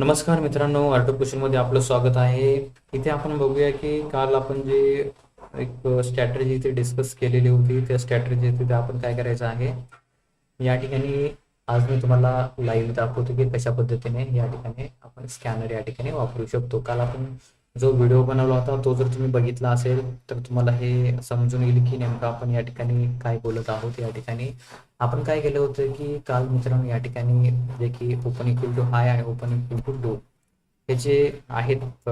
नमस्कार मित्रांनो आर्टमध्ये आपलं स्वागत आहे. इथे आपण बघूया की काल आपण जे एक स्ट्रॅटजी इथे डिस्कस केलेली होती त्या स्ट्रॅटजी तिथे आपण काय करायचं आहे? या ठिकाणी आज मी तुम्हाला लाईव्ह दाखवतो की कशा पद्धतीने या ठिकाणी आपण स्कॅनर या ठिकाणी वापरू शकतो. काल आपण जो व्हिडिओ बनवला होता तो जर तुम्ही बघितला असेल तर तुम्हाला हे समजून येईल की नेमकं आपण या ठिकाणी काय बोलत आहोत या ठिकाणी. आपण काय केलं होतं की काल मित्रांनो या ठिकाणी जे की ओपन इक्वल टू हाय आहे ओपन इक्वल टू डो हे जे आहेत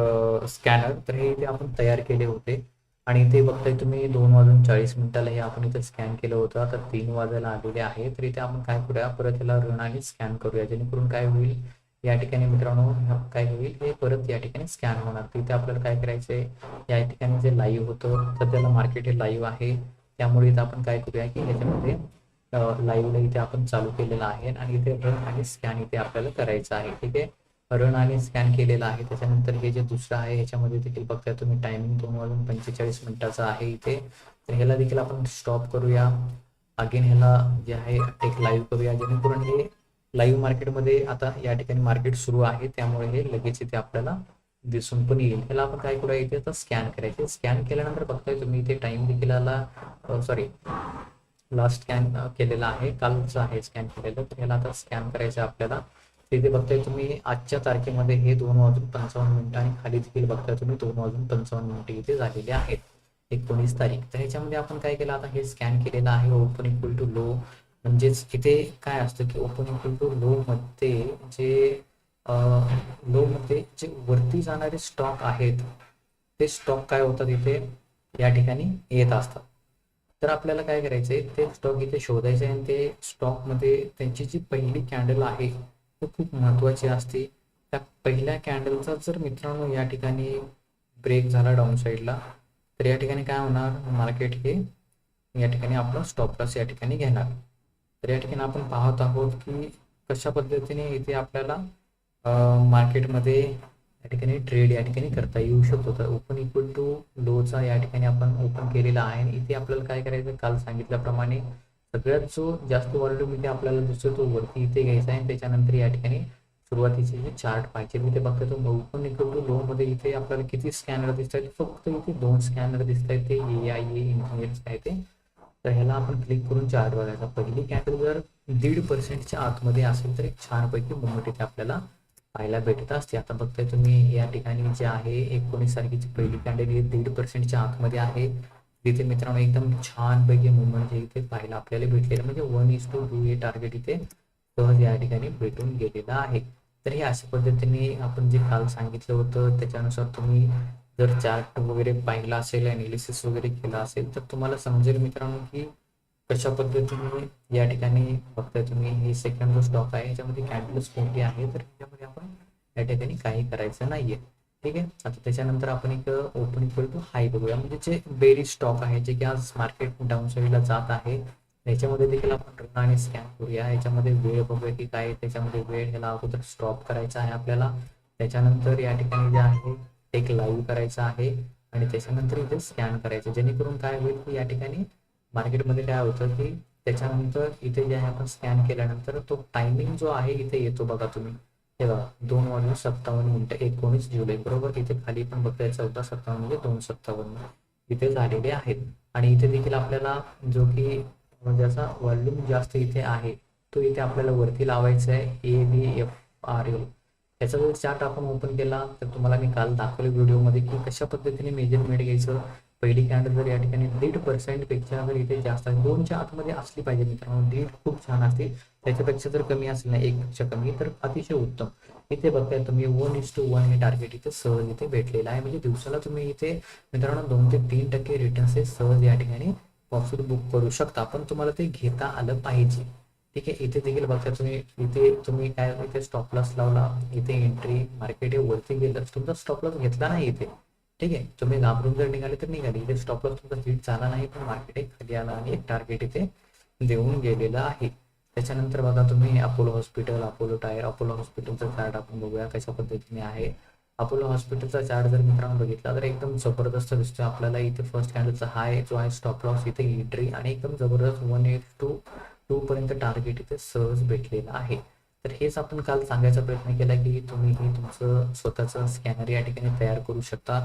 स्कॅनर तर हे इथे आपण तयार केले होते. आणि इथे बघताय तुम्ही दोन वाजून चाळीस मिनिटाला हे आपण इथे स्कॅन केलं होतं. आता तीन वाजायला आलेले आहे तर इथे आपण काय करूया परत याला रन आणि स्कॅन करूया. जेणेकरून काय होईल या ठिकाणी मित्रांनो काय होईल हे परत या ठिकाणी स्कॅन होणार. तिथे आपल्याला काय करायचंय या ठिकाणी जे लाईव्ह होतं सध्याला मार्केट हे लाईव्ह आहे. त्यामुळे इथे आपण काय करूया की ह्याच्यामध्ये लाईव्हला इथे आपण चालू केलेलं आहे आणि इथे रन आणि स्कॅन इथे आपल्याला करायचं आहे. ठीक आहे? रन आणि स्कॅन केलेलं आहे. त्याच्यानंतर हे जे दुसरं आहे ह्याच्यामध्ये देखील बघताय तुम्ही टायमिंग दोन वाजून पंचेचाळीस मिनिटाचा आहे इथे. तर ह्याला देखील आपण स्टॉप करूया. अगेन ह्याला जे आहे टेक लाईव्ह करूया. जेणेकरून हे लाईव्ह मार्केटमध्ये आता या ठिकाणी मार्केट सुरू आहे. त्यामुळे हे लगेच इथे आपल्याला दिसून पण येईल. ह्याला आपण काय करूया इथे आता स्कॅन करायचे. स्कॅन केल्यानंतर बघताय तुम्ही इथे टाइम देखील आला सॉरी लास्ट स्कॅन केलेला आहे. कालचं आहे स्कॅन केलेलं. तर ह्याला आता स्कॅन करायचं आहे आपल्याला. तिथे बघताय तुम्ही आजच्या तारखेमध्ये हे दोन वाजून पंचावन्न मिनिटं आणि खाली देखील बघताय तुम्ही दोन वाजून पंचावन्न मिनिटं इथे झालेले आहेत. एकोणीस तारीख. तर ह्याच्यामध्ये आपण काय केलं? आता हे स्कॅन केलेलं आहे. ओपन इक्वल टू लो म्हणजेच इथे काय असतं की ओपन इक्वल टू लो मध्ये जे लो मध्ये जे वरती जाणारे स्टॉक आहेत ते स्टॉक काय होतात इथे? या ठिकाणी येत असतात. तर आपल्याला काय करायचंय? ते स्टॉक इथे शोधायचे आणि ते स्टॉकमध्ये त्यांची जी पहिली कॅन्डल आहे ती खूप महत्वाची असते. त्या पहिल्या कॅन्डलचा जर मित्रांनो या ठिकाणी ब्रेक झाला डाऊन साईडला तर या ठिकाणी काय होणार? मार्केट हे या ठिकाणी आपण स्टॉप लॉस या ठिकाणी घेणार. तर या ठिकाणी आपण पाहत आहोत की कशा पद्धतीने इथे आपल्याला मार्केटमध्ये या ठिकाणी ट्रेड या ठिकाणी करता येऊ शकतो. तर ओपन इक्वल टू लोचा या ठिकाणी आपण ओपन केलेला आहे. आणि इथे आपल्याला काय करायचं? काल सांगितल्याप्रमाणे सगळ्यात जो जास्त व्हॉल्यूम इथे आपल्याला दिसतो तो वरती इथे घ्यायचा आहे. आणि त्याच्यानंतर या ठिकाणी सुरुवातीचे जे चार्ट पाहिजे मी ते बघतो. ओपन इक्वल टू लो मध्ये इथे आपल्याला किती स्कॅनर दिसत आहेत फक्त इथे दोन स्कॅनर दिसत आहेत ते ए आय ए इंजिनियर्स आहे ते तर ह्याला आपण क्लिक करून चार्ट बघायचा. पहिली कॅन्डल जर दीड पर्सेंटच्या आतमध्ये असेल तर एक छानपैकी मुवमेंट इथे आपल्याला पाहायला भेटत असते. आता बघताय तुम्ही या ठिकाणी जे आहे एकोणीस तारखेची पहिली कॅन्डल ही दीड पर्सेंटच्या आतमध्ये आहे. तिथे मित्रांनो एकदम छानपैकी मुवमेंट जे इथे पाहायला आपल्याला भेटलेलं म्हणजे one is to two two target इथे सहज या ठिकाणी भेटून गेलेलं आहे. तर हे अशा पद्धतीने आपण जे काल सांगितलं होतं त्याच्यानुसार तुम्ही जर चार्ट वगैरे पाहिला असेल अनालिसिस वगैरे केला असेल तर तुम्हाला समजेल मित्रांनो की कशा पद्धतीने या ठिकाणी बघताय तुम्ही. हे सेकंड जो स्टॉक आहे याच्यामध्ये कॅन्डल्स कोणती आहे तर त्याच्यामध्ये आपण या ठिकाणी काही करायचं नाहीये. ठीक आहे? आता त्याच्यानंतर आपण एक ओपन इक्वल टू हाय बघूया. म्हणजे जे बेरी स्टॉक आहे जे की आज मार्केट डाऊन साईडला जात आहे याच्यामध्ये देखील आपण रन आणि स्कॅन करूया. याच्यामध्ये वेळ बघूया की काय त्याच्यामध्ये वेळ ह्याला अगोदर स्टॉप करायचा आहे आपल्याला. त्याच्यानंतर या ठिकाणी जे आहे एक लागू करायचा आहे आणि त्याच्यानंतर इथे स्कॅन करायचं. जेणेकरून काय होईल की या ठिकाणी मार्केटमध्ये काय होतं की त्याच्यानंतर इथे जे आहे आपण स्कॅन केल्यानंतर तो टायमिंग जो आहे इथे येतो बघा तुम्ही. हे बघा दोन वाजून सत्तावन्न मिनिटं एकोणीस जुलै बरोबर? इथे खाली पण बघताय चौदा सत्तावन्न म्हणजे दोन सत्तावन्न. इथे झालेले आहेत. आणि इथे देखील आपल्याला जो की म्हणजे असा व्हॉल्यूम जास्त इथे आहे तो इथे आपल्याला वरती लावायचा आहे A B F R L त्याचा जर चार्ट आपण ओपन केला तर तुम्हाला मी काल दाखवले व्हिडिओमध्ये की कशा पद्धतीने मेजरमेंट घ्यायचं. पहिली कॅन्डल जर या ठिकाणी दीड पर्सेंटपेक्षा जर इथे जास्त आहे दोनच्या आतमध्ये असली पाहिजे मित्रांनो. दीड खूप छान असते. त्याच्यापेक्षा जर कमी असेल ना एकपेक्षा कमी तर अतिशय उत्तम. इथे बघताय तुम्ही वन इज टू वन हे टार्गेट इथे सहज इथे भेटलेलं आहे. म्हणजे दिवसाला तुम्ही इथे मित्रांनो दोन ते तीन टक्के रिटर्न्स हे सहज या ठिकाणी प्रॉफिट बुक करू शकता. पण तुम्हाला ते घेता आलं पाहिजे. ठीक आहे इथे देखील बघता तुम्ही इथे तुम्ही काय इथे स्टॉप लॉस लावला इथे एंट्री मार्केट हे वरती गेलं तुमचा स्टॉप लॉस घेतला नाही इथे. ठीक आहे तुम्ही घाबरून जर निघाले तर निघाले. इथे स्टॉप लॉस तुमचा हिट झाला नाही पण मार्केट एक खाली आला आणि एक टार्गेट इथे देऊन गेलेलं आहे. त्याच्यानंतर बघा तुम्ही Apollo hospital Apollo tyre Apollo हॉस्पिटलचा चार्ट आपण बघूया कशा पद्धतीने आहे. अपोलो हॉस्पिटलचा चार्ट जर मित्रांनो बघितला तर एकदम जबरदस्त दिसतोय आपल्याला. इथे फर्स्ट कॅन्डलचा हाय जो आहे स्टॉप लॉस इथे एंट्री आणि एकदम जबरदस्त वन एट टू तोपर्यंत टार्गेट इथे सहज भेटलेला आहे. तर हेच आपण काल सांगायचा प्रयत्न केला की तुम्ही हे तुमचं स्वतःचं स्कॅनर या ठिकाणी तयार करू शकता.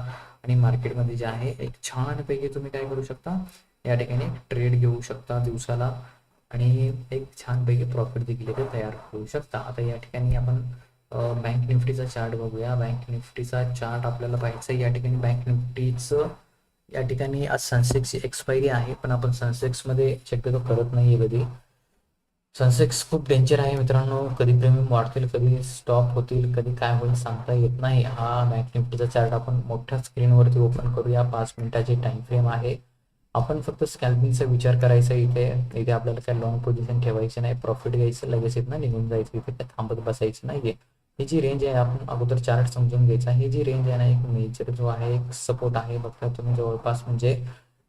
आणि मार्केटमध्ये जे आहे एक छानपैकी तुम्ही काय करू शकता या ठिकाणी ट्रेड घेऊ शकता दिवसाला. आणि एक छानपैकी प्रॉफिट देखील इथे तयार करू शकता. आता या ठिकाणी आपण बँक निफ्टीचा चार्ट बघूया. बँक निफ्टीचा चार्ट आपल्याला पाहायचा आहे. या ठिकाणी बँक निफ्टीचं या ठिकाणी आज सनसेक्सची एक्सपायरी आहे. पण आपण सनसेक्समध्ये शक्यतो करत नाही आहे कधी. सनसेक्स खूप डेंजर आहे मित्रांनो. कधी प्रीमियम वाढतील कधी स्टॉप होतील कधी काय होईल सांगता येत नाही. हा बँक निफ्टीचा चार्ट आपण मोठ्या स्क्रीनवरती ओपन करूया. पाच मिनिटाची टाइम फ्रेम आहे. आपण फक्त स्कॅल्पिंगचा विचार करायचा इथे. इथे आपल्याला काय लॉंग पोझिशन ठेवायची नाही. प्रॉफिट घ्यायचं लगेच इथनं निघून जायचं इथे. काय थांबत बसायचं नाहीये. ही जी रेंज आहे आपण अगोदर चार्ट समजून घ्यायचा. ही जी रेंज आहे ना एक मेजर जो आहे एक सपोर्ट आहे. बघता तुम्ही जवळपास म्हणजे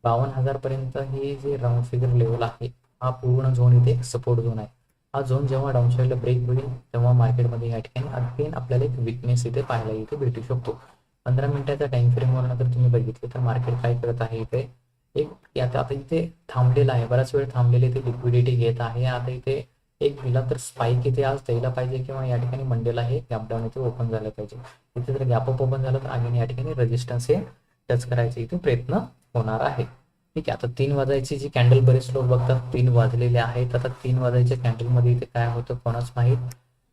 बावन्न हजार पर्यंत ही जी राऊंड फिगर लेवल आहे हा पूर्ण झोन इथे सपोर्ट झोन आहे. हा झोन जेव्हा डाऊन साईडला ब्रेक होईल तेव्हा मार्केटमध्ये या ठिकाणी अगेन आपल्याला एक विकनेस इथे पाहायला इथे भेटू शकतो. पंधरा मिनिटाच्या टाइम फ्रेमवर जर तुम्ही बघितले तर मार्केट काय करत आहे इथे? एक आता आता इथे थांबलेला आहे. बराच वेळ थांबलेले इथे लिक्विडिटी घेत आहे. आता इथे एक दिला तर स्पाईक इथे आज द्यायला पाहिजे किंवा या ठिकाणी मंडेला हे गॅप डाऊन इथे ओपन झालं पाहिजे. इथे जर गॅप अप ओपन झालं तर अगेन या ठिकाणी रेजिस्टन्स हे टच करायचे इथे प्रयत्न होणार आहे. ठीक आहे आता तीन वाजायची जी कॅन्डल बरेच लोक बघतात तीन वाजलेले आहेत आता तीन वाजायच्या कॅन्डलमध्ये इथे काय होतं कोणाच माहीत?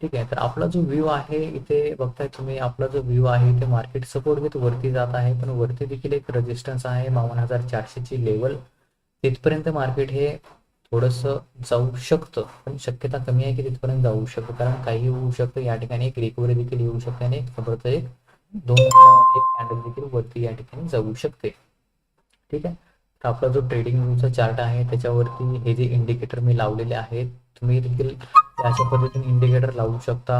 ठीक आहे तर आपला जो व्ह्यू आहे इथे बघताय तुम्ही आपला जो व्ह्यू आहे इथे मार्केट सपोर्ट घेत वरती जात आहे पण वरती देखील एक रेजिस्टन्स आहे बावन्न हजार चारशेची लेवल तिथपर्यंत मार्केट हे थोडंसं जाऊ शकतं पण शक्यता कमी आहे की तिथपर्यंत जाऊ शकतं कारण काही होऊ शकतं या ठिकाणी एक रिकव्हरी देखील येऊ शकते आणि खबरचं एक दोन एक कॅन्डल देखील वरती या ठिकाणी जाऊ शकते. ठीक आहे तर आपला जो ट्रेडिंग व्ह्यूचा चार्ट आहे त्याच्यावरती हे जे इंडिकेटर मी लावलेले आहेत तुम्ही देखील अशा पद्धतीने इंडिकेटर लावू शकता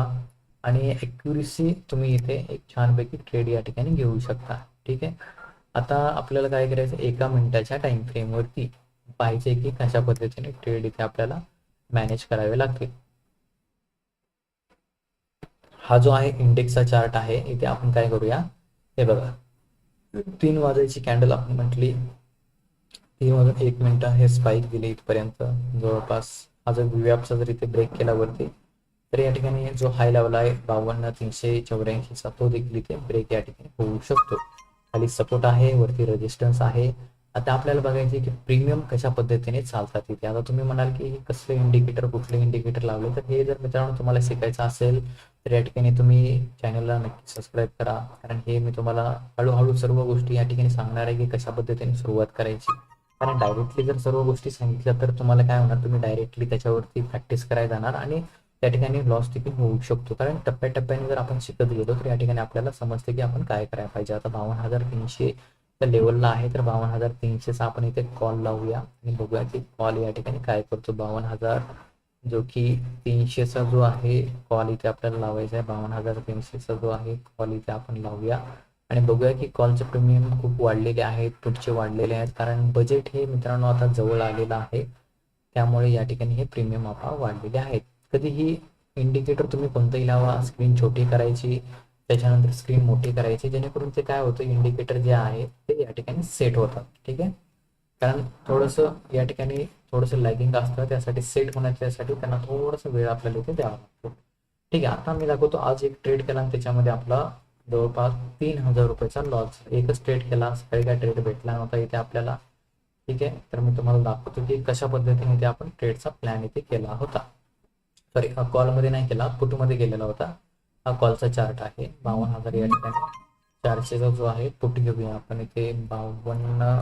आणि ॲक्युरेसी तुम्ही इथे एक छानपैकी ट्रेड या ठिकाणी घेऊ शकता. ठीक आहे? आता आपल्याला काय करायचं एका मिनिटाच्या टाइम फ्रेमवरती पाहिजे की कशा पद्धतीने ट्रेड इथे आपल्याला मॅनेज करावे लागतील. हा जो आहे इंडेक्सचा चार्ट आहे इथे आपण काय करूया? हे बघा. तीन वाजायची कॅन्डल आपण म्हटली. तीन वाजून एक मिनिट हे स्पाईक दिले इथपर्यंत. जवळपास हा जर व्यापचा जर इथे ब्रेक केला वरती तर या ठिकाणी जो हाय लेवल आहे बावन्न तीनशे चौऱ्याऐंशीचा तो देखील इथे ब्रेक या ठिकाणी होऊ शकतो. खाली सपोर्ट आहे वरती रेजिस्टन्स आहे. आता आपल्याला बघायचे की प्रीमियम कशा पद्धतीने चालतात इथे. आता तुम्ही म्हणाल की कसले इंडिकेटर कुठले इंडिकेटर लावले? तर हे जर मित्रांनो तुम्हाला शिकायचं असेल तर या ठिकाणी तुम्ही चॅनलला नक्की सबस्क्राईब करा. कारण हे मी तुम्हाला हळूहळू सर्व गोष्टी या ठिकाणी सांगणार आहे की कशा पद्धतीने सुरुवात करायची. कारण डायरेक्टली जर सर्व गोष्टी सांगितल्या तर तुम्हाला काय होणार? तुम्ही डायरेक्टली त्याच्यावरती प्रॅक्टिस करायला जाणार आणि त्या ठिकाणी लॉस देखील होऊ शकतो. कारण टप्प्याटप्प्याने जर आपण शिकत गेलो तर या ठिकाणी आपल्याला समजते की आपण काय करायला पाहिजे. आता बावन्न हजार तीनशे लेवलला आहे तर बावन्न हजार तीनशेचा आपण इथे कॉल लावूया आणि बघूया की कॉल या ठिकाणी काय करतो. बावन्न हजार जो की तीनशेचा जो आहे कॉल इथे आपल्याला लावायचा आहे. बावन्न हजार तीनशेचा जो आहे कॉल इथे आपण लावूया. आणि बघूया की कॉलचे प्रीमियम खूप वाढलेले आहेत पुढचे वाढलेले आहेत. कारण बजेट हे मित्रांनो आता जवळ आलेलं आहे. त्यामुळे या ठिकाणी हे प्रीमियम आपा वाढलेले आहेत. कधीही इंडिकेटर तुम्ही कोणतंही लावा स्क्रीन छोटी करायची त्याच्यानंतर स्क्रीन मोठी करायची जेणेकरून ते काय होतं इंडिकेटर जे आहे ते या ठिकाणी सेट होतात. ठीक आहे? कारण थोडंसं या ठिकाणी थोडंसं लॅगिंग असतं त्यासाठी सेट होण्याच्यासाठी त्यांना थोडंसं वेळ आपल्याला इथे द्यावा लागतो. ठीक आहे आता मी दाखवतो आज एक ट्रेड केला आणि त्याच्यामध्ये आपला जवळपास तीन हजार रुपयाचा लॉस एकच ट्रेड केला सकाळी काय ट्रेड भेटला नव्हता इथे आपल्याला. ठीक आहे? तर मी तुम्हाला दाखवतो की कशा पद्धतीने इथे आपण ट्रेडचा प्लॅन इथे केला होता. सॉरी कॉलमध्ये नाही केला पुटमध्ये गेलेला होता. हा कॉलचा चार्ट आहे. बावन्न हजार या ठिकाणी चारशेचा जो आहे पुट घेऊया आपण इथे. बावन्न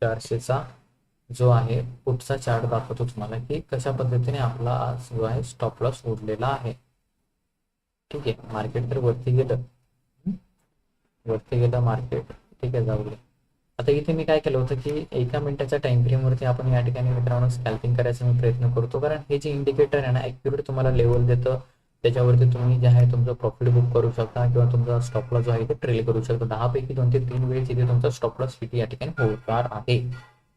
चारशेचा जो आहे पुटचा चार्ट दाखवतो तुम्हाला की कशा पद्धतीने आपला जो आहे स्टॉप लॉस उरलेला आहे. ठीक आहे? मार्केट तर वरती गेलं. वरती गेलं मार्केट ठीक आहे जाऊ दे. आता इथे मी काय केलं होतं की एका मिनिटाच्या टाइम फ्रेमवरती आपण या ठिकाणी मित्रांनो स्कॅल्पिंग करायचा मी प्रयत्न करतो. कारण हे जे इंडिकेटर आहे ना ऍक्युरेट तुम्हाला लेवल देतं. त्याच्यावरती तुम्ही जे आहे तुमचं प्रॉफिट बुक करू शकता किंवा तुमचा स्टॉपला जो आहे ते ट्रेल करू शकता. दहा पैकी दोन ते तीन वेळेस इथे तुमचा स्टॉपला लॉस या ठिकाणी होणार आहे.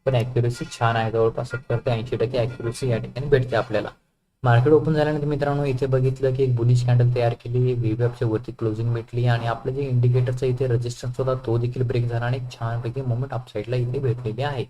पण ॲक्युरेसी छान आहे. जवळपास सत्तर ते ऐंशी टक्के ॲक्युरेसी या ठिकाणी भेटते आपल्याला. मार्केट ओपन झाल्यानंतर मित्रांनो इथे बघितलं की एक बुलिश कॅन्डल तयार केली व्हीवॅपच्या वरती क्लोजिंग भेटली आणि आपलं जे इंडिकेटरचा इथे रेजिस्टन्स होता तो देखील ब्रेक झाला आणि छानपैकी मोमेंट अपसाईडला इथे भेटलेली आहे.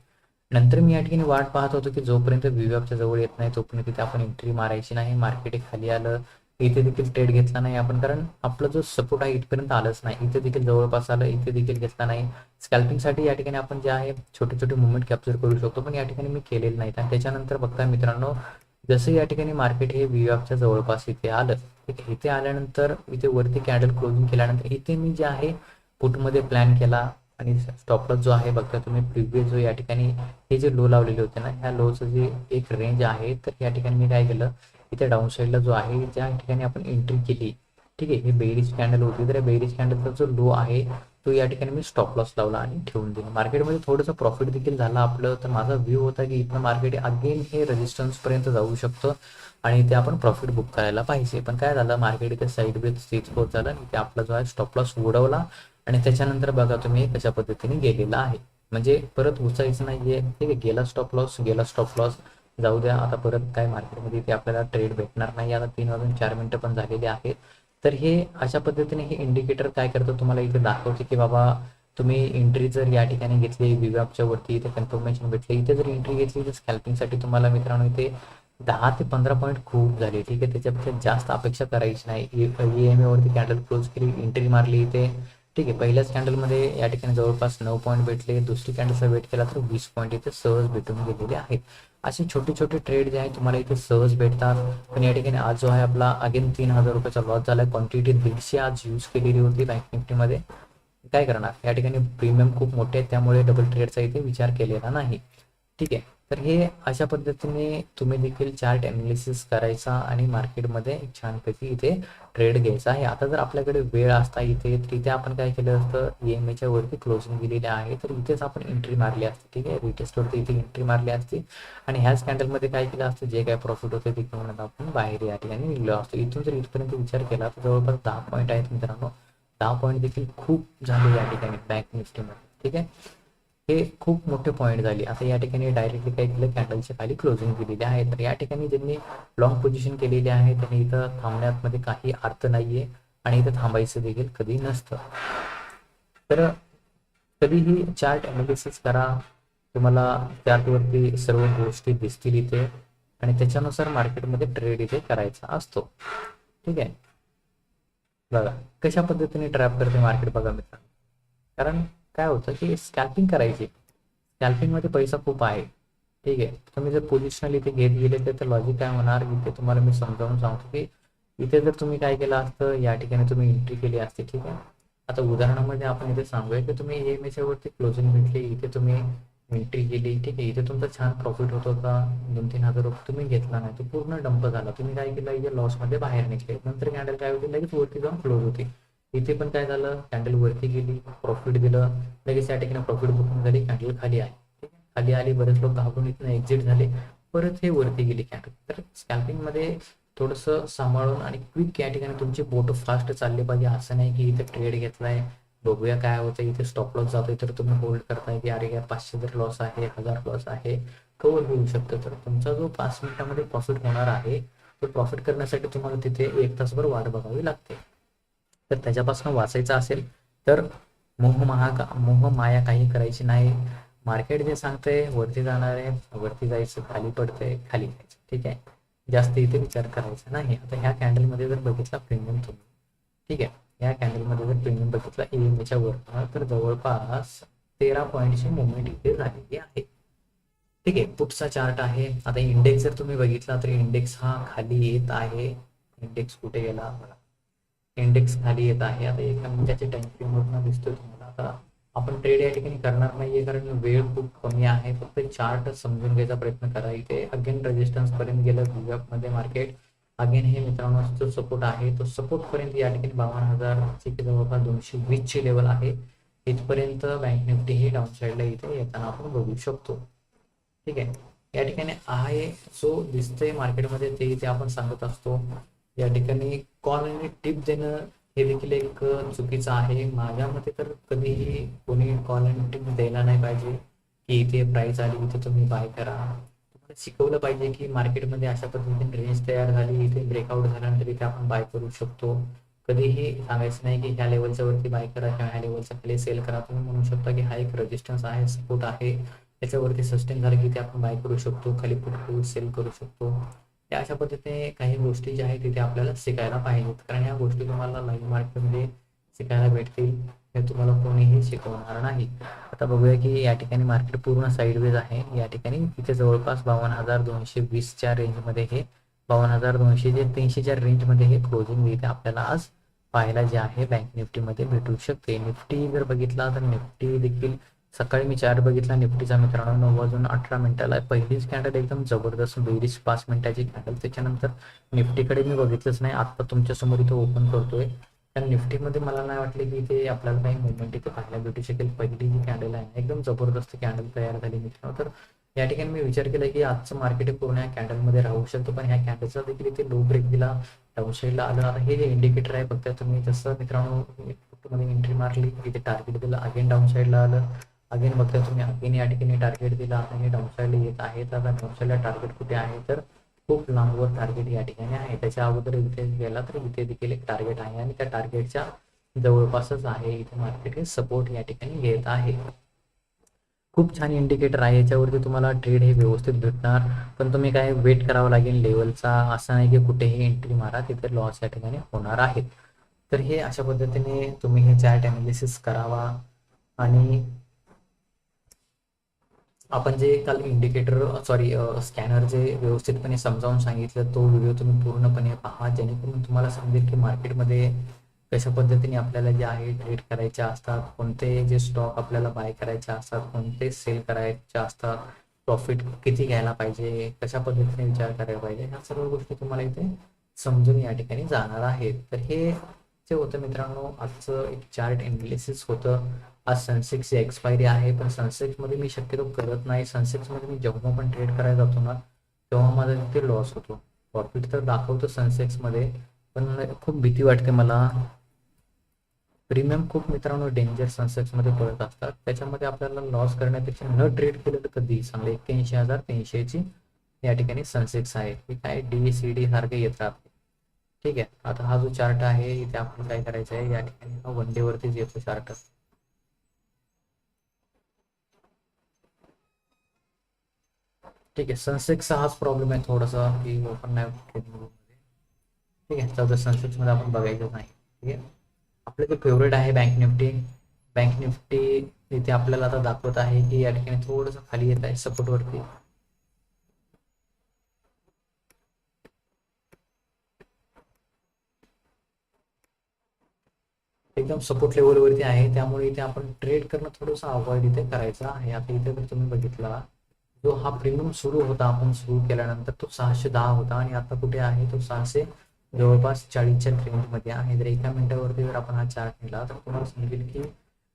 नंतर मी या ठिकाणी वाट पाहत होतो की जोपर्यंत व्हीवॅपच्या जवळ येत नाही तोपर्यंत तिथे आपण एंट्री मारायची नाही मार्केट खाली आलं इथे देखील ट्रेड घेतला नाही आपण कारण आपला जो सपोर्ट आहे इथपर्यंत आलंच नाही. इथे देखील जवळपास आलं इथे देखील घेतला नाही. स्कॅल्पिंगसाठी या ठिकाणी आपण जे आहे छोटे छोटे मुवमेंट कॅप्चर करू शकतो पण या ठिकाणी मी केलेले नाहीत आणि त्याच्यानंतर बघता मित्रांनो जसं या ठिकाणी मार्केट हे व्हीआरच्या जवळपास इथे आलं ठीक इथे आल्यानंतर इथे वरती कॅन्डल क्लोजिंग केल्यानंतर इथे मी जे आहे पुटमध्ये प्लॅन केला आणि स्टॉपलॉस जो आहे बघता तुम्ही प्रिव्हियस जो या ठिकाणी हे जे लो लावलेले होते ना ह्या लोचं जे एक रेंज आहे तर या ठिकाणी मी काय केलं इथे डाऊन साईडला जो आहे ज्या ठिकाणी आपण एंट्री केली ठीक आहे हे बेरीज कॅन्डल होती तर या बेरीज कॅन्डलचा जो लो आहे तो या ठिकाणी मी स्टॉप लॉस लावला आणि ठेवून दिला. मार्केटमध्ये थोडंसं प्रॉफिट देखील झालं आपलं तर माझा व्ह्यू होता की इथं मार्केट अगेन हे रेजिस्टन्स पर्यंत जाऊ शकतं आणि ते आपण प्रॉफिट बुक करायला पाहिजे. पण काय झालं मार्केट इथे साईड वेज स्टेज होत झालं आणि ते आपला जो आहे स्टॉप लॉस उडवला आणि त्याच्यानंतर बघा तुम्ही कशा पद्धतीने गेलेला आहे. म्हणजे परत उचायचं नाहीये. ठीक आहे गेला स्टॉप लॉस गेला स्टॉप लॉस जाऊ द्या आता परत काय मार्केटमध्ये ते आपल्याला ट्रेड भेटणार नाही. आता तीन वाजून चार मिनिटं पण झालेली आहेत. तर हे अशा पद्धतीने हे इंडिकेटर काय करतं तुम्हाला इथे दाखवते की बाबा तुम्ही एंट्री जर या ठिकाणी घेतली विवॅपच्या वरती इथे कन्फर्मेशन भेटले इथे जर एंट्री घेतली तर स्कॅल्पिंगसाठी तुम्हाला मित्रांनो इथे दहा ते पंधरा पॉईंट खूप झाले ठीक आहे? त्याच्यापेक्षा जास्त अपेक्षा करायची नाही. E, ई एम वरती कॅन्डल क्लोज केली एंट्री मारली इथे ठीक आहे? पहिल्याच कॅन्डलमध्ये या ठिकाणी जवळपास नऊ पॉईंट भेटले दुसरी कॅन्डलचा वेट केला तर वीस पॉईंट इथे सहज भेटून गेलेले आहेत. असे छोटे छोटे ट्रेड जे आहे तुम्हाला इथे सहज भेटतात. पण या ठिकाणी आज जो आहे आपला अगेन तीन हजार रुपयाचा लॉस झाला क्वांटिटी दीडशे आज यूज केलेली होती बँक निफ्टीमध्ये काय करणार? या ठिकाणी प्रीमियम खूप मोठे आहेत त्यामुळे डबल ट्रेडचा इथे विचार केलेला नाही. ठीक आहे. तर हे अशा पद्धतीने तुम्ही देखील चार्ट अनालिसिस करायचा आणि मार्केटमध्ये एक छानपैकी इथे ट्रेड घ्यायचा आहे. आता जर आपल्याकडे वेळ असता इथे तर इथे आपण काय केलं असतं? ई एम एच्या वरती क्लोजिंग दिलेले आहे. तर इथेच आपण एंट्री मारली असते ठीक आहे? रिटेस्टवरती इथे एंट्री मारली असते. आणि ह्याच कॅन्डलमध्ये काय केलं असतं? जे काय प्रॉफिट होते तिकडून आपण बाहेर या ठिकाणी निघलो असतो. इथून जर इथपर्यंत विचार केला तर जवळपास दहा पॉईंट आहेत मित्रांनो. दहा पॉईंट देखील खूप झाले या ठिकाणी बँक निफ्टीमध्ये ठीक आहे? हे खूप मोठे पॉईंट झाले. आता या ठिकाणी डायरेक्टली काय केलं कॅन्डलच्या खाली क्लोजिंग दिलेली आहे. तर या ठिकाणी ज्यांनी लॉंग पोझिशन केलेली आहे त्यांनी इथं थांबण्यात मध्ये काही अर्थ नाहीये आणि इथं थांबायचं देखील कधी नसतं. तर कधीही चार्ट अनालिसिस करा. तुम्हाला चार्टवरती सर्व गोष्टी दिसतील इथे आणि त्याच्यानुसार मार्केटमध्ये ट्रेड इथे करायचा असतो. ठीक आहे? बघा कशा पद्धतीने ट्रॅप करते मार्केट बघा मित्रांनो. कारण काय होतं की स्कॅल्पिंग करायची. स्कॅल्पिंगमध्ये पैसा खूप आहे. ठीक आहे. तुम्ही जर पोझिशनल इथे घेत गेले तर लॉजिक काय होणार? इथे तुम्हाला मी समजावून सांगतो की इथे जर तुम्ही काय केलं असतं, या ठिकाणी तुम्ही एंट्री केली असते, ठीक आहे. आता उदाहरणामध्ये आपण इथे सांगूया की तुम्ही एम वरती क्लोजिंग भेटली, इथे तुम्ही एंट्री केली, ठीक आहे. इथे तुमचा छान प्रॉफिट होत होता दोन तीन हज़ार रुपये तुम्ही घेतला नाही तो पूर्ण डंप झाला. तुम्ही काय केलं? इथे लॉसमध्ये बाहेर निघले. नंतर कॅन्डल काय होती? लगेच वरती जाऊन क्लोज होती. इथे पण काय झालं? कॅन्डल वरती गेली प्रॉफिट दिलं. लगेच या ठिकाणी प्रॉफिट बुकिंग झाली कॅन्डल खाली आली. खाली आली बरेच लोक घाबरून इथून एक्झिट झाले. परत हे वरती गेली कॅन्डल तर स्कॅल्पिंगमध्ये थोडंसं सांभाळून आणि क्विक या ठिकाणी तुमची बोट फास्ट चालले पाहिजे. असं नाही की इथे ट्रेड घेतलाय. बघूया काय होतं. इथे स्टॉप लॉस जातोय तर तुम्ही होल्ड करताय की अरे पाचशे जर लॉस आहे हजार लॉस आहे कवर होऊ शकतं. तर तुमचा जो पाच मिनिटामध्ये प्रॉफिट होणार आहे तो प्रॉफिट करण्यासाठी तुम्हाला तिथे एक तासभर वाट बघावी लागते. तर त्याच्यापासून वाचायचं असेल तर मोह महा मोह माया काही करायची नाही. मार्केट जे सांगतंय वरती जाणार आहे वरती जायचं खाली पडतंय खाली जायचं ठीक आहे? जास्त इथे विचार करायचा नाही. आता ह्या कॅन्डलमध्ये जर बघितला प्रीमियम तुम्ही ठीक आहे? या कॅन्डलमध्ये जर प्रीमियम बघितला एमच्या वर तर जवळपास तेरा पॉईंटची मुवमेंट इथे झालेली आहे. ठीक आहे? पुटचा चार्ट आहे. आता इंडेक्स जर तुम्ही बघितला तर इंडेक्स हा खाली येत आहे. इंडेक्स कुठे गेला? इंडेक्स खाली येत आहे. आता एका मिनिटाच्या टाइम फ्रेमवरून दिसतोय तुम्हाला. आता आपण ट्रेड या ठिकाणी करणार नाहीये कारण वेळ खूप कमी आहे. फक्त चार्ट समजून घ्यायचा प्रयत्न करा इथे. अगेन रेजिस्टन्स पर्यंत गेलं मध्ये मार्केट अगेन हे मित्रांनो जो सपोर्ट आहे तो सपोर्ट पर्यंत या ठिकाणी बावन्न हजार जवळपास दोनशे वीस ची लेवल आहे. इथपर्यंत बँक निफ्टी हे डाऊन साईडला इथे येताना आपण बघू शकतो. ठीक आहे. या ठिकाणी आहे जो दिसतंय मार्केटमध्ये ते इथे आपण सांगत असतो. या ठिकाणी कॉल आणि टिप देणं हे देखील एक चुकीचं आहे. माझ्या मते तर कधीही कोणी कॉल आणि टिप द्यायला नाही पाहिजे की इथे प्राइस आली इथे तुम्ही बाय करा. तुम्हाला शिकवलं पाहिजे की मार्केटमध्ये अशा पद्धतीने रेंज तयार झाली इथे ब्रेकआउट झाल्यानंतर इथे आपण बाय करू शकतो. कधीही सांगायचं नाही की ह्या लेवलच्या वरती बाय करा किंवा ह्या लेवलच्या खाली सेल करा. तुम्ही म्हणू शकता की हा एक रेजिस्टन्स आहे सपोर्ट आहे. त्याच्यावरती सस्टेन झालं की ते आपण बाय करू शकतो. खाली पुट सेल करू शकतो. त्या अशा पद्धतीने काही गोष्टी ज्या आहेत तिथे आपल्याला शिकायला पाहिजेत. कारण ह्या गोष्टी तुम्हाला लाईव्ह मार्केटमध्ये शिकायला भेटतील. हे तुम्हाला कोणीही शिकवणार नाही. आता बघूया की या ठिकाणी मार्केट पूर्ण साईडवेज आहे. या ठिकाणी इथे जवळपास बावन्न हजार दोनशे वीसच्या रेंजमध्ये हे बावन्न हजार दोनशे जे तीनशेच्या रेंजमध्ये हे क्लोजिंग इथे आपल्याला आज पाहायला जे आहे बँक निफ्टीमध्ये भेटू शकते. निफ्टी जर बघितला तर निफ्टी देखील सकाळी मी चार बघितला निफ्टीचा मित्रांनो नऊ वाजून अठरा मिनिटाला. पहिलीच कॅन्डल एकदम जबरदस्त बेरीज पाच मिनिटाची कॅन्डल त्याच्यानंतर निफ्टीकडे मी बघितलंच नाही. आता तुमच्यासमोर इथे इथं ओपन करतोय. कारण निफ्टीमध्ये मला नाही वाटले की इथे आपल्याला काही मुवमेंट इथे पाहायला भेटू शकेल. पहिली जी कॅन्डल आहे एकदम जबरदस्त कॅन्डल तयार झाली मित्रांनो. तर या ठिकाणी मी विचार केला की आजचं मार्केट पूर्ण या कॅन्डलमध्ये राहू शकतो. पण ह्या कॅन्डलचा देखील इथे लो ब्रेक दिला. डाऊन साईडला आलं. आता हे जे इंडिकेटर आहे फक्त तुम्ही जसं मित्रांनो मध्ये एंट्री मारली. इथे टार्गेट दिलं. अगेन डाऊन साईडला आलं. अगेन बघता तुम्ही अगेन या ठिकाणी टार्गेट दिला आता हे डाऊन येत आहे तर आता डाऊनसाईडला टार्गेट कुठे आहे? तर खूप लांबवर टार्गेट या ठिकाणी आहे. त्याच्या अगोदर इथे गेला तर इथे देखील एक टार्गेट आहे आणि त्या टार्गेटच्या जवळपासच आहे. इथे मार्केट हे सपोर्ट या ठिकाणी घेत आहे. खूप छान इंडिकेटर आहे. याच्यावरती तुम्हाला ट्रेड हे व्यवस्थित भेटणार. पण तुम्ही काय वेट करावं लागेल लेवलचा असं नाही की कुठेही एंट्री मारा तिथे लॉस या ठिकाणी होणार आहेत. तर हे अशा पद्धतीने तुम्ही हे चार्ट अनालिसिस करावा आणि आपण जे काल इंडिकेटर सॉरी स्कॅनर जे व्यवस्थितपणे समजावून सांगितलं तो व्हिडिओ तुम्ही पूर्णपणे पहा. जेणेकरून तुम्हाला समजेल की मार्केटमध्ये कशा पद्धतीने आपल्याला जे आहे ट्रेड करायचे असतात कोणते जे स्टॉक आपल्याला बाय करायचे असतात कोणते सेल करायचे असतात प्रॉफिट किती घ्यायला पाहिजे कशा पद्धतीने विचार करायला पाहिजे ह्या सर्व गोष्टी तुम्हाला इथे समजून या ठिकाणी जाणार आहेत. तर हे जे होतं मित्रांनो आजचं एक चार्ट एनालिसिस होतं. आज सनसेक्सची एक्सपायरी आहे पण सनसेक्समध्ये मी शक्यतो करत नाही. सनसेक्समध्ये मी जेव्हा पण ट्रेड करायला जातो ना तेव्हा माझा तिथे लॉस होतो. प्रॉफिट तर दाखवतो सनसेक्समध्ये पण खूप भीती वाटते मला. प्रीमियम खूप मित्रांनो डेंजर सनसेक्समध्ये पडत असतात. त्याच्यामध्ये आपल्याला लॉस करण्यापेक्षा न ट्रेड केलं तर कधी चांगलं. एक्क्याऐंशी हजार तीनशेची या ठिकाणी सनसेक्स आहे. ही काय डी सी डी सारखे येत ठीक आहे. आता हा जो चार्ट आहे इथे आपण काय करायचं आहे या ठिकाणी वन डे वरतीच येतो चार्ट ठीक आहे सनसेक्सचा हाच प्रॉब्लेम आहे थोडासा की ओपन नाही ठीक आहे चौदा सनसेक्समध्ये आपण बघायचं नाही. ठीक आहे? आपलं जे फेवरेट आहे बँक निफ्टी बँक निफ्टी इथे आपल्याला आता दाखवत आहे की या ठिकाणी थोडस खाली येत आहे सपोर्ट वरती. एकदम सपोर्ट लेवलवरती आहे त्यामुळे इथे आपण ट्रेड करणं थोडंसं अवॉइड इथे करायचं आहे. आता इथे तुम्ही बघितला जो हा प्रीमियम सुरू होता आपण सुरू केल्यानंतर तो सहाशे दहा होता आणि आता कुठे आहे? तो सहाशे जवळपास चाळीसच्या मध्ये आहे. जर एका मिनिटावरती जर आपण हा चार्ट नेला तर तुम्हाला समजेल की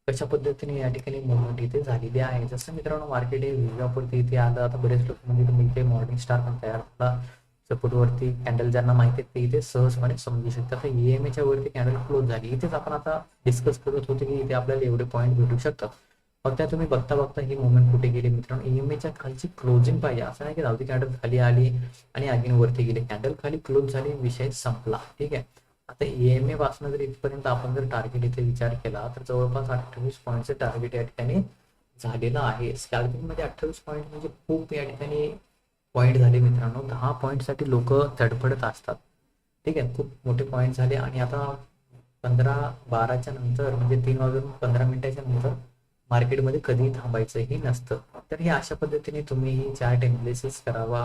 कशा पद्धतीने या ठिकाणी मुवमेंट इथे झालेली आहे. जसं मित्रांनो मार्केट हे विजापूरती इथे आलं. आता बरेच लोक म्हणजे तुम्ही इथे मॉर्निंग स्टार पण तयार झाला. सपोर्टवरती कॅन्डल ज्यांना माहिती आहे ते इथे सहजपणे समजू शकतात. ई एम वरती कॅन्डल क्लोज झाली. इथेच आपण आता डिस्कस करत होतो की इथे आपल्याला एवढे पॉईंट भेटू शकतात. फक्त तुम्ही बघता बघता ही मुवमेंट कुठे गेली मित्रांनो? ईएमएच्या खालची क्लोजिंग पाहिजे. असं नाही की धावती कॅन्डल खाली आली आणि अगेन वरती गेली. कॅन्डल खाली क्लोज झाली विषय संपला. ठीक आहे? आता ईएमए पासून जर इथपर्यंत आपण जर टार्गेट इथे विचार केला तर जवळपास अठ्ठावीस पॉईंटचे टार्गेट या ठिकाणी झालेलं आहे. स्कॅल्पिंगमध्ये अठ्ठावीस पॉईंट म्हणजे खूप या ठिकाणी पॉईंट झाले मित्रांनो. दहा पॉईंटसाठी लोक धडपडत असतात. ठीक आहे? खूप मोठे पॉईंट झाले. आणि आता पंधरा बाराच्या नंतर म्हणजे तीन वाजून पंधरा मिनिटाच्या नंतर मार्केटमध्ये कधी थांबायचंही नसतं. तर हे अशा पद्धतीने तुम्ही ही चार्ट एनालिसिस करावा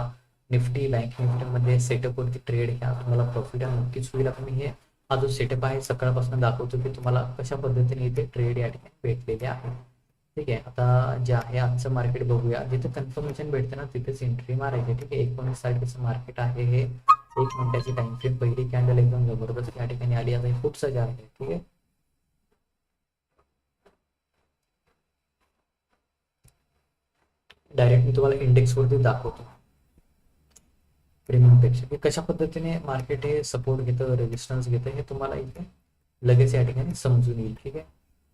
निफ्टी बँक निफ्टीमध्ये सेटअप वरती ट्रेड घ्या तुम्हाला प्रॉफिट नक्कीच होईल. आपण हे हा जो सेटअप आहे सकाळपासून दाखवतो की तुम्हाला कशा पद्धतीने इथे ट्रेड या ठिकाणी भेटलेले आहे. ठीक आहे आता जे आहे आजचं मार्केट बघूया. जिथे कन्फर्मेशन भेटते ना तिथेच एंट्री मारायची ठीक आहे एकोणीस तारखेचं मार्केट आहे हे. एक मिनिटाची टाइम फ्रेम पहिली कॅन्डल एकदम जबरदस्त या ठिकाणी आली. आता खूप सजा आहे. ठीक आहे. मी तुम्हाला इंडेक्सवरती दाखवतो. प्रीमियमपेक्षा. की कशा पद्धतीने मार्केट हे सपोर्ट घेतं रेजिस्टन्स घेतं हे तुम्हाला इथे लगेच या ठिकाणी समजून येईल. ठीक आहे?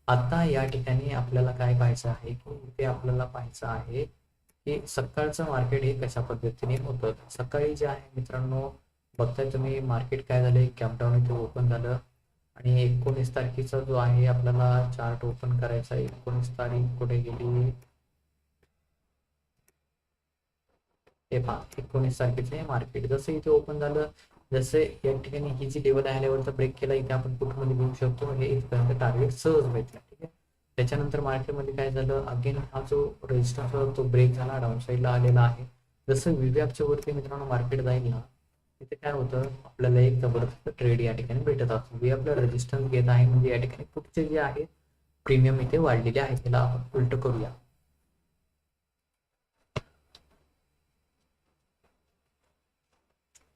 आता या ठिकाणी आपल्याला काय पाहायचं आहे की इथे आपल्याला पाहायचं आहे की सकाळचं मार्केट हे कशा पद्धतीने होतं? सकाळी जे आहे मित्रांनो बघताय तुम्ही मार्केट काय झालं कॅम्पडाऊन इथे ओपन झालं. आणि एकोणीस तारखेचा जो आहे आपल्याला चार्ट ओपन करायचा एकोणीस तारीख कुठे गेली? हे पहा एकोणीस तारखेचं हे मार्केट जसं इथे ओपन झालं जसे या ठिकाणी ही जी लेवल आहे लेवलचा ब्रेक केला इथे आपण कुठमध्ये घेऊ शकतो हे इथपर्यंत टार्गेट सहज भेटला ठीक आहे? त्याच्यानंतर मार्केटमध्ये काय झालं अगेन हा जो रेजिस्टन्स होता तो ब्रेक झाला डाऊन साईडला आलेला आहे. जसं विव्यापच्या वरती मित्रांनो मार्केट जाईल ना तिथे काय होतं आपल्याला एक जबरदस्त ट्रेड या ठिकाणी भेटत असतो. वी आपला रेजिस्टन्स घेत आहे म्हणजे या ठिकाणी कुठचे जे आहे प्रीमियम इथे वाढलेले आहे त्याला आपण उलट करूया.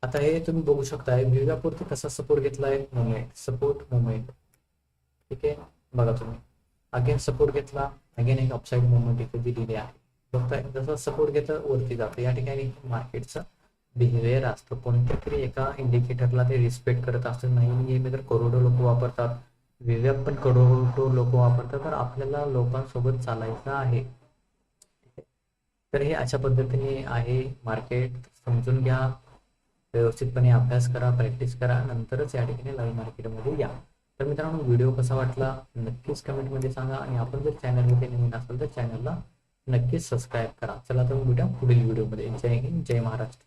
आता हे तुम्ही बघू शकताय विव्यापुरती कसा सपोर्ट घेतलाय मुवमेंट सपोर्ट मुवमेंट ठीक आहे? बघा तुम्ही. अगेन सपोर्ट घेतला. अगेन एक अपसाईड मुवमेंट इथे दिलेली आहे. बघताय जसं सपोर्ट घेतं वरती जातं. या ठिकाणी मार्केटचं बिहेवियर असतं. कोणत्या तरी एका इंडिकेटरला ते रिस्पेक्ट करत असतं. नाही हे तर करोडो लोक वापरतात. विव्याप पण करोडो लोक वापरतात. तर आपल्याला लोकांसोबत चालायचं आहे. तर हे अशा पद्धतीने आहे. मार्केट समजून घ्या. व्यवस्थितपणे अभ्यास करा प्रॅक्टिस करा नंतरच या ठिकाणी लाईव्ह मार्केटमध्ये या. तर मित्रांनो व्हिडिओ कसा वाटला नक्कीच कमेंटमध्ये सांगा आणि आपण जर चॅनलमध्ये नवीन असाल तर चॅनलला नक्कीच सबस्क्राईब करा. चला तर भेटा पुढील व्हिडिओमध्ये जय हिंद जय महाराष्ट्र.